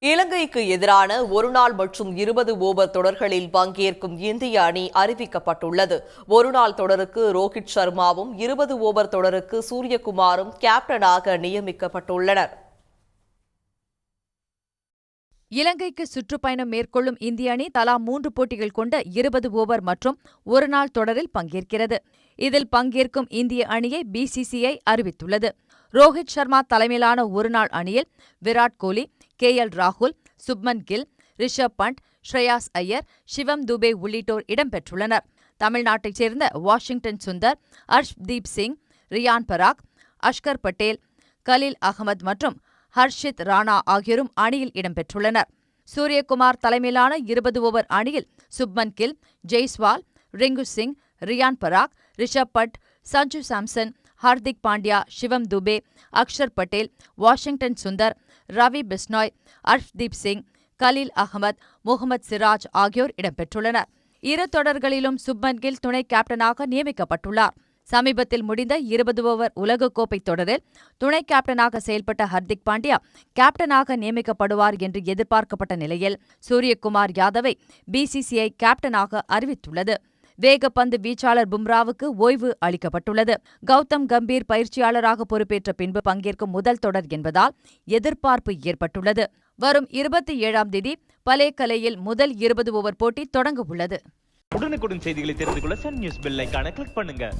இலங்கைக்கு எதிரான ஒருநாள் மற்றும் இருபது ஓவர் தொடர்களில் பங்கேற்கும் இந்திய அணி அறிவிக்கப்பட்டுள்ளது. ஒருநாள் தொடருக்கு ரோஹித் சர்மாவும் இருபது ஓவர் தொடருக்கு சூரியகுமாரும் கேப்டனாக நியமிக்கப்பட்டுள்ளனர். இலங்கைக்கு சுற்றுப்பயணம் மேற்கொள்ளும் இந்திய அணி தலா மூன்று போட்டிகள் கொண்ட இருபது ஓவர் மற்றும் ஒருநாள் தொடரில் பங்கேற்கிறது. இதில் பங்கேற்கும் இந்திய அணியை பிசிசிஐ அறிவித்துள்ளது. ரோஹித் சர்மா தலைமையிலான ஒருநாள் அணியில் விராட் கோலி கே எல் ராகுல் சுப்மன் கில் ரிஷப் பண்ட் ஸ்ரேயாஸ் ஐயர் சிவம் துபே உள்ளிட்டோர் இடம்பெற்றுள்ளனர் தமிழ்நாட்டைச் சேர்ந்த வாஷிங்டன் சுந்தர் அர்ஷ்தீப் சிங் ரியான் பராக் அஷ்கர் பட்டேல் கலீல் அகமது மற்றும் ஹர்ஷித் ராணா ஆகியோரும் அணியில் இடம்பெற்றுள்ளனர் சூரியகுமார் தலைமையிலான இருபது ஓவர் அணியில் சுப்மன் கில் ஜெய்ஸ்வால் ரிங்கு சிங் ரியான் பராக் ரிஷப் பட் சஞ்சு சாம்சன் ஹார்திக் பாண்டியா சிவம் துபே அக்ஷர் பட்டேல் வாஷிங்டன் சுந்தர் ரவி பிஸ்னாய் அர்ஷ்தீப் சிங் கலீல் அகமது முகமது சிராஜ் ஆகியோர் இடம்பெற்றுள்ளனர். இரு தொடர்களிலும் சுப்மன் கில் துணை கேப்டனாக நியமிக்கப்பட்டுள்ளார். சமீபத்தில் முடிந்த இருபது ஓவர் உலகக்கோப்பை தொடரில் துணை கேப்டனாக செயல்பட்ட ஹர்திக் பாண்டியா கேப்டனாக நியமிக்கப்படுவார் என்று எதிர்பார்க்கப்பட்ட நிலையில் சூரியகுமார் யாதவை பிசிசிஐ கேப்டனாக அறிவித்துள்ளது. வேகப்பந்து வீச்சாளர் பும்ராவுக்கு ஓய்வு அளிக்கப்பட்டுள்ளது. கௌதம் கம்பீர் பயிற்சியாளராக பொறுப்பேற்ற பின்பு பங்கேற்கும் முதல் தொடர் என்பதால் எதிர்பார்ப்பு ஏற்பட்டுள்ளது. வரும் இருபத்தி ஏழாம் தேதி பலேகலையில் முதல் இருபது ஓவர் போட்டி தொடங்க உள்ளது. உடனுக்குடன் செய்திகளை தெரிந்து கொள்ள சன் நியூஸ் பெல் கிளிக் பண்ணுங்க.